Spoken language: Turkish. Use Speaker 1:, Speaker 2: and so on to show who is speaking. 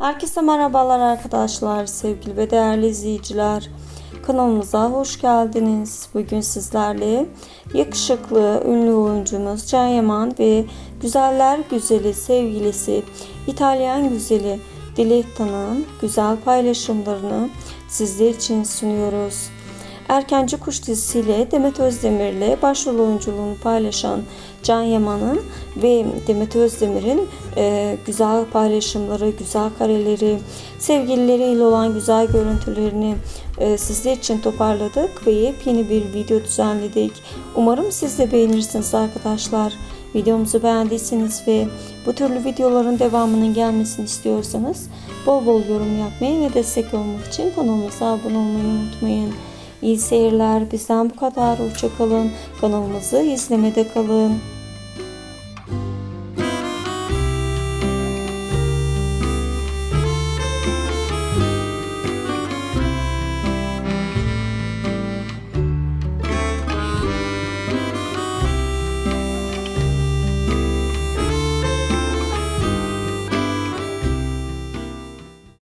Speaker 1: Herkese merhabalar arkadaşlar, sevgili ve değerli izleyiciler. Kanalımıza hoş geldiniz. Bugün sizlerle yakışıklı, ünlü oyuncumuz Can Yaman ve güzeller güzeli sevgilisi İtalyan güzeli Diletta'nın güzel paylaşımlarını sizler için sunuyoruz. Erkenci Kuş dizisiyle Demet Özdemir'le başrol oyunculuğunu paylaşan Can Yaman'ın ve Demet Özdemir'in e, güzel paylaşımları, güzel kareleri, sevgilileriyle olan güzel görüntülerini e, sizler için toparladık ve yepyeni bir video düzenledik. Umarım siz de beğenirsiniz arkadaşlar. Videomuzu beğendiyseniz ve bu türlü videoların devamının gelmesini istiyorsanız bol bol yorum yapmayı ve destek olmak için kanalımıza abone olmayı unutmayın. İyi seyirler. Bizden bu kadar. Hoşçakalın. Kanalımızı izlemede kalın.